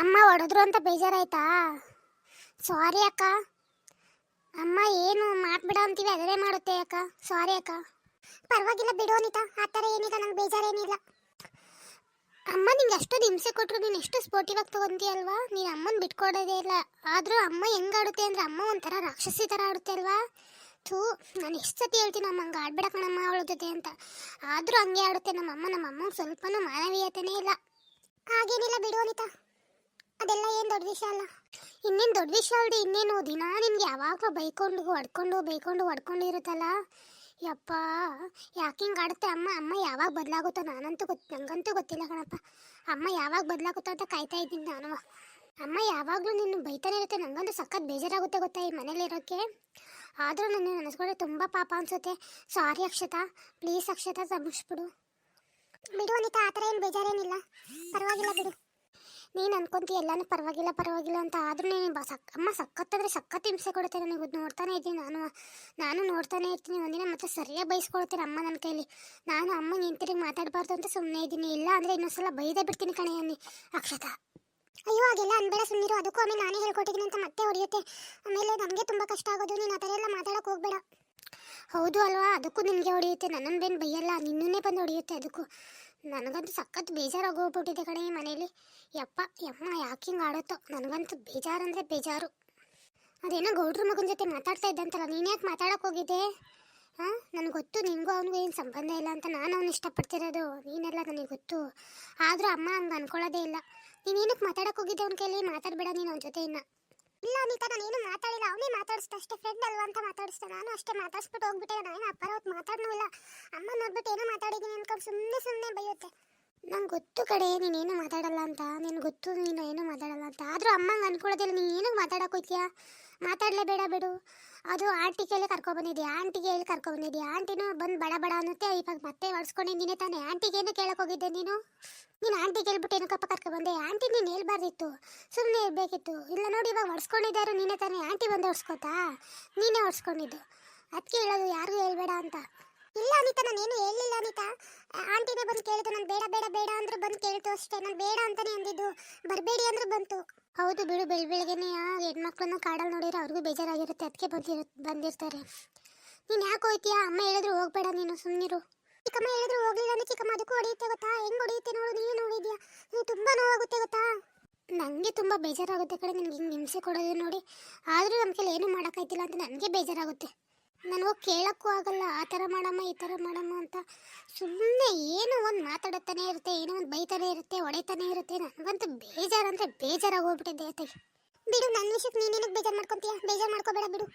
ಅಮ್ಮ ಹೊಡೆದ್ರು ಅಂತ ಬೇಜಾರಾಯ್ತಾ? ಸಾರಿ ಅಕ್ಕ. ಅಮ್ಮ ಏನು ಮಾಡ್ಬಿಡ ಅಂತೀವಿ, ಅದನ್ನೇ ಮಾಡುತ್ತೆ ಅಕ್ಕ. ಸಾರಿ ಅಕ್ಕ. ಪರವಾಗಿಲ್ಲ ಬಿಡು ಅನಿತಾ, ಆ ಥರ ಏನಿಲ್ಲ ನಂಗೆ ಬೇಜಾರೇನಿಲ್ಲ. ಅಮ್ಮ, ನಿಂಗೆ ಅಷ್ಟೊಂದು ಹಿಂಸೆ ಕೊಟ್ಟರು ನೀನು ಎಷ್ಟು ಸ್ಪೋರ್ಟಿವ್ ಆಗಿ ತಗೊಂತೀಯಲ್ವಾ ನೀನು ಅಮ್ಮನ ಬಿಟ್ಕೊಡೋದೇ ಇಲ್ಲ. ಆದರೂ ಅಮ್ಮ ಹೆಂಗೆ ಆಡುತ್ತೆ ಅಂದರೆ ಅಮ್ಮ ಒಂಥರ ರಾಕ್ಷಸಿ ಥರ ಆಡುತ್ತೆ ಅಲ್ವಾ? ಥೂ, ನಾನು ಎಷ್ಟು ಸತಿ ಹೇಳ್ತೀನಿ ನಮ್ಮ ಹಂಗೆ ಆಡ್ಬೇಡ ಕಣಮ್ಮ ಅವಳ ಜೊತೆ ಅಂತ. ಆದರೂ ಹಂಗೆ ಆಡುತ್ತೆ ನಮ್ಮ ಅಮ್ಮ. ನಮ್ಮ ಅಮ್ಮಂಗೆ ಸ್ವಲ್ಪನೂ ಮಾನವೀಯತೆನೇ ಇಲ್ಲ. ಹಾಗೇನಿಲ್ಲ ಬಿಡು ಅನಿತಾ. ಅದೆಲ್ಲ ಏನು ದೊಡ್ಡ ವಿಷಯ ಅಲ್ಲ. ಇನ್ನೇನು ದೊಡ್ಡ ವಿಷಯ ಅಲ್ರಿ, ಇನ್ನೇನು ದಿನ ನಿನ್ಗೆ ಯಾವಾಗಲೂ ಬೈಕೊಂಡು ಹೊಡ್ಕೊಂಡು ಬೈಕೊಂಡು ಹೊಡ್ಕೊಂಡು ಇರುತ್ತಲ್ಲ ಯಪ್ಪ, ಯಾಕೆ ಹಿಂಗೆ ಆಡುತ್ತೆ ಅಮ್ಮ? ಅಮ್ಮ ಯಾವಾಗ ಬದಲಾಗುತ್ತೋ ನಾನಂತೂ ಗೊತ್ತು ನಂಗಂತೂ ಗೊತ್ತಿಲ್ಲ ಕಣಪ್ಪ. ಅಮ್ಮ ಯಾವಾಗ ಬದಲಾಗುತ್ತೋ ಅಂತ ಕಾಯ್ತಾ ಇದ್ದೀನಿ ನಾನು. ಅಮ್ಮ ಯಾವಾಗಲೂ ನಿನ್ನ ಬೈತಾನೆ ಇರುತ್ತೆ, ನಂಗಂತೂ ಸಖತ್ ಬೇಜಾರಾಗುತ್ತೆ ಗೊತ್ತಾ ಈ ಮನೇಲಿರೋಕ್ಕೆ ಆದರೂ ನನ್ನ ನನಸ್ಕೊಂಡ್ರೆ ತುಂಬ ಪಾಪ ಅನ್ಸುತ್ತೆ. ಸಾರಿ ಅಕ್ಷತಾ ಪ್ಲೀಸ್ ಅಕ್ಷತಾ ಕ್ಷಮಿಸ್ಬಿಡು ಬಿಡು ಅನಿತಾ, ಆ ಥರ ಏನು ಬೇಜಾರೇನಿಲ್ಲ. ಪರವಾಗಿಲ್ಲ ಬಿಡು. ನೀನು ಅನ್ಕೊಂತೀಯ ಎಲ್ಲಾನು ಪರವಾಗಿಲ್ಲ ಪರವಾಗಿಲ್ಲ ಅಂತ ಆದ್ರೂ ನೀನು ಸಕ್, ಅಮ್ಮ ಸಖತ್ತಂದ್ರೆ ಸಖತ್ ಹಿಂಸೆ ಕೊಡುತ್ತೆ ನನಗೆ ನೋಡ್ತಾನೆ ಇದ್ದೀನಿ. ನಾನು ನಾನು ನೋಡ್ತಾನೆ ಇರ್ತೀನಿ. ಒಂದಿನ ಮತ್ತೆ ಸರಿಯಾಗಿ ಬಯಸ್ಕೊಳ್ತೀರ ಅಮ್ಮ ನನ್ನ ಕೈಲಿ. ನಾನು ಅಮ್ಮ ನಿಂತಿರಿಗೆ ಮಾತಾಡಬಾರ್ದು ಅಂತ ಸುಮ್ಮನೆ ಇದ್ದೀನಿ. ಇಲ್ಲ ಅಂದರೆ ಇನ್ನೊಂದ್ಸಲ ಬೈದೇ ಬಿಡ್ತೀನಿ ಕಣೆ ಅನ್ನಿ ಅಕ್ಷತಾ. ಅಯ್ಯೋ, ಹಾಗೆಲ್ಲ ಅನ್ಬೇಡ ಸುಮ್ಮನಿರು ಅದಕ್ಕೂ ಆಮೇಲೆ ನಾನೇ ಹೇಳ್ಕೊಟ್ಟಿದ್ದೀನಿ ಅಂತ ಮತ್ತೆ ಹೊಡೆಯುತ್ತೆ. ಆಮೇಲೆ ನನಗೆ ತುಂಬ ಕಷ್ಟ ಆಗೋದು. ನೀನು ಆ ಥರ ಎಲ್ಲ ಮಾತಾಡೋಕೆ ಹೋಗಬೇಡ. ಹೌದು ಅಲ್ವಾ? ಅದಕ್ಕೂ ನಿನಗೆ ಹೊಡೆಯುತ್ತೆ. ನನ್ನನ್ನು ಬೇನು ಬೈಯಲ್ಲ. ನಿನ್ನನ್ನೇ ಬಂದು ಹೊಡೆಯುತ್ತೆ. ಅದಕ್ಕೂ. ನನಗಂತೂ ಸಖತ್ ಬೇಜಾರಾಗಿ ಹೋಗ್ಬಿಟ್ಟಿದೆ ಕಣೆ ಈ ಮನೇಲಿ ಯಪ್ಪ, ಯಮ್ಮ, ಯಾಕೆ ಹಿಂಗೆ ಆಡತ್ತೋ? ನನಗಂತೂ ಬೇಜಾರಂದ್ರೆ ಬೇಜಾರು. ಅದೇನೋ ಗೌಡ್ರ ಮಗನ ಜೊತೆ ಮಾತಾಡ್ತಾ ಇದ್ದಂತಲ್ಲ, ನೀನು ಯಾಕೆ ಮಾತಾಡೋಕೆ ಹೋಗಿದ್ದೆ? ಹಾಂ ನನಗೆ ಗೊತ್ತು ನಿನಗೂ ಅವನಿಗೂ ಏನು ಸಂಬಂಧ ಇಲ್ಲ ಅಂತ ನಾನು ಅವ್ನು ಇಷ್ಟಪಡ್ತಿರೋದು. ನೀನೆಲ್ಲ ನನಗೆ ಗೊತ್ತು. ಆದರೂ ಅಮ್ಮ ಹಂಗೆ ಅನ್ಕೊಳ್ಳೋದೇ ಇಲ್ಲ. ನೀನು ಏನಕ್ಕೆ ಮಾತಾಡೋಕೆ ಹೋಗಿದ್ದೆ ಅವ್ನ ಕೈಲಿ ಮಾತಾಡಬೇಡ ನೀನು ಅವನ ಜೊತೆ ಇನ್ನ ಇಲ್ಲ, ಅನಿತಾ, ನಾನು ಏನು ಮಾತಾಡಿಲ್ಲ. ಅವನೇ ಮಾತಾಡಿಸ್ತಾ ಅಷ್ಟೇ. ಫ್ರೆಂಡ್ ಅಲ್ವಾ ಅಂತ ಮಾತಾಡಿಸ್ತಾ ನಾನು ಅಷ್ಟೇ ಮಾತಾಡ್ಸ್ಬಿಟ್ಟು ಹೋಗ್ಬಿಟ್ಟೆ. ನಾನು ಅಪ್ಪಾರ ಹೊತ್ತು ಮಾತಾಡನೂ ಇಲ್ಲ. ಅಮ್ಮ ನೋಡ್ಬಿಟ್ಟು ಏನೋ ಮಾತಾಡಿದ್ದೀನಿ ಅನ್ಕೊಂಡು ಸುಮ್ಮನೆ ಸುಮ್ಮನೆ ಬೈಯುತ್ತೆ. ನಂಗೆ ಗೊತ್ತು ಕಡೆ ನೀನೇನು ಮಾತಾಡಲ್ಲ ಅಂತ. ನಿನ್ಗೆ ಗೊತ್ತು ನೀನು ಏನು ಮಾತಾಡಲ್ಲ ಅಂತ. ಆದರೂ ಅಮ್ಮಂಗೆ ಅನ್ಕೊಳ್ಳೋದಿಲ್ಲ ನೀನು ಏನಕ್ಕೆ ಮಾತಾಡಕ್ಕೆ ಮಾತಾಡಲೇ ಬೇಡ ಬಿಡು. ಅದು ಆಂಟಿ ಕೈಲಿ ಕರ್ಕೊಬಂದಿದ್ದೀಯ ಆಂಟಿಗೆ ಹೇಳಿ ಕರ್ಕೊಬಂದಿದ್ದೀಯ ಆಂಟಿನೂ ಬಂದು ಬಡ ಬಡ ಅನ್ನತ್ತೆ. ಇವಾಗ ಮತ್ತೆ ಹೊಡ್ಸ್ಕೊಂಡಿದ್ದೀನಿ ತಾನೇ. ಆಂಟಿಗೆ ಏನು ಕೇಳಕ್ಕೆ ಹೋಗಿದ್ದೆ ನೀನು? ನೀನು ಆಂಟಿ ಕೇಳ್ಬಿಟ್ಟು ಏನಕ್ಕಪ್ಪ ಕರ್ಕೊಬಂದೆ ಆಂಟಿ ನೀನು ಹೇಳ್ಬಾರ್ದಿತ್ತು ಸುಮ್ಮನೆ ಇರಬೇಕಿತ್ತು. ಇಲ್ಲ ನೋಡಿ, ಇವಾಗ ಹೊಡ್ಸ್ಕೊಂಡಿದ್ದಾರು ನೀನೇ ತಾನೇ. ಆಂಟಿ ಬಂದು ಹೊಡ್ಸ್ಕೊತಾ? ನೀನೇ ಹೊಡ್ಸ್ಕೊಂಡಿದ್ದು. ಅದಕ್ಕೆ ಹೇಳೋದು ಯಾರಿಗೂ ಹೇಳ್ಬೇಡ ಅಂತ. ಇಲ್ಲ ಅನಿತಾ, ನಾನು ಏನು ಹೇಳಿಲ್ಲ ಅನಿತಾ. ಆಂಟಿನೇ ಬಂದು ಕೇಳಿದ್ದು, ನಾನು ಬೇಡ ಬೇಡ ಬೇಡ ಅಂದ್ರೆ ಬಂದು ಕೇಳ್ತು ಅಷ್ಟೇ. ನಾನು ಬೇಡ ಅಂತಾನೆ ಅಂದಿದ್ದು. ಬರಬೇಡಿ ಅಂದ್ರೆ ಬಂತು. ಹೌದು ಬಿಡು, ಬೆಳ್ ಬೆಳಗ್ಗೆನೆ ಹೆಣ್ಮಕ್ಳನ್ನ ಕಾಡಲ್ಲಿ ನೋಡಿದ್ರೆ ಅವ್ರಿಗೂ ಬೇಜಾರಾಗಿರುತ್ತೆ. ಅದಕ್ಕೆ ಬಂದಿರ, ಬಂದಿರ್ತಾರೆ. ನೀನು ಯಾಕೆ ಹೋಯ್ತೀಯಾ? ಅಮ್ಮ ಹೇಳಿದ್ರು ಹೋಗ್ಬೇಡ ನೀನು ಸುಮ್ಮನಿರು ಚಿಕ್ಕಮ್ಮ ಹೇಳಿದ್ರು ಹೋಗ್ಲಿಲ್ಲ ಅಂದ್ರೆ ಚಿಕ್ಕಮ್ಮ, ಅದಕ್ಕೂ ಹೊಡೆಯುತ್ತೆ ಗೊತ್ತಾ? ಹೆಂಗೆ ಹೊಡೆಯುತ್ತೆ ನೋಡು? ನೀನು ನೋಡಿದ್ಯಾ? ನೀನು ತುಂಬ ನೋವಾಗುತ್ತೆ ಗೊತ್ತಾ? ನನಗೆ ತುಂಬ ಬೇಜಾರಾಗುತ್ತೆ ಕಡೆ ನನಗೆ ಹಿಂಗೆ ಹಿಂಸೆ ಕೊಡೋದು ನೋಡಿ. ಆದರೂ ನಮ್ಮ ಕೈಲಿ ಏನೂ ಮಾಡೋಕ್ಕಾಯ್ತಿಲ್ಲ ಅಂತ ನನಗೆ ಬೇಜಾರಾಗುತ್ತೆ. ನಾನು ಹೋಗಿ ಕೇಳೋಕ್ಕೂ ಆಗಲ್ಲ. ಆ ಥರ ಮಾಡಮ್ಮ, ಈ ಥರ ಮಾಡಮ್ಮ ಅಂತ ಸುಮ್ಮನೆ ಏನೋ ಒಂದು ಮಾತಾಡುತ್ತಾನೆ ಇರುತ್ತೆ, ಏನೋ ಒಂದು ಬೈತಾನೆ ಇರುತ್ತೆ, ಹೊಡಿತಾನೆ ಇರುತ್ತೆ. ನನಗಂತೂ ಬೇಜಾರಂದ್ರೆ ಬೇಜಾರಾಗಿ ಹೋಗ್ಬಿಟ್ಟಿದ್ದೆ ಅತ್ತೆ. ಬಿಡು ನನ್ನ ವಿಷಯಕ್ಕೆ ನೀನೇನಕ್ಕೆ ಬೇಜಾರು ಮಾಡ್ಕೊತೀಯ? ಬೇಜಾರು ಮಾಡ್ಕೋಬೇಡ, ಬಿಡು.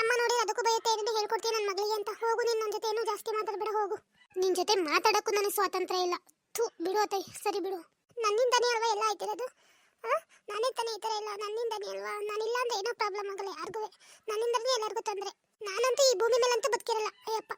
ಅಮ್ಮ ನೋಡಿ, ಅದಕ್ಕೂ ಬೈಯುತ್ತೆ ಏನೇನು ಹೇಳ್ಕೊಡ್ತೀಯ ನನ್ನ ಮಗಳಿಗೆ ಅಂತ. ಹೋಗು, ನೀನು ನನ್ನ ಜೊತೆ ಏನೂ ಜಾಸ್ತಿ ಮಾತಾಡಬೇಡ, ಹೋಗು. ನಿನ್ನ ಜೊತೆ ಮಾತಾಡೋಕ್ಕೂ ನನಗೆ ಸ್ವಾತಂತ್ರ್ಯ ಇಲ್ಲ. ಥೂ, ಬಿಡು ಅತ್ತೆ, ಸರಿ ಬಿಡು. ನನ್ನಿಂದನೇ ಅಲ್ವಾ ಎಲ್ಲ ಆಯ್ತಿರೋದು? ನಾನೇ ತಾನೇ ಈ ಥರ ಇಲ್ಲ ನನ್ನಿಂದನೇ ಅಲ್ವಾ? ನಾನಿಲ್ಲ ಅಂದ್ರೆ ಏನೋ ಪ್ರಾಬ್ಲಮ್ ಆಗಲ್ಲ ಯಾರಿಗೂ ನನ್ನಿಂದನೇ ಎಲ್ಲರಿಗೂ ತೊಂದರೆ. ನಾನಂತೂ ಈ ಭೂಮಿ ಮೇಲಂತೂ ಬದುಕಿರಲ್ಲ. ಅಯ್ಯಪ್ಪ.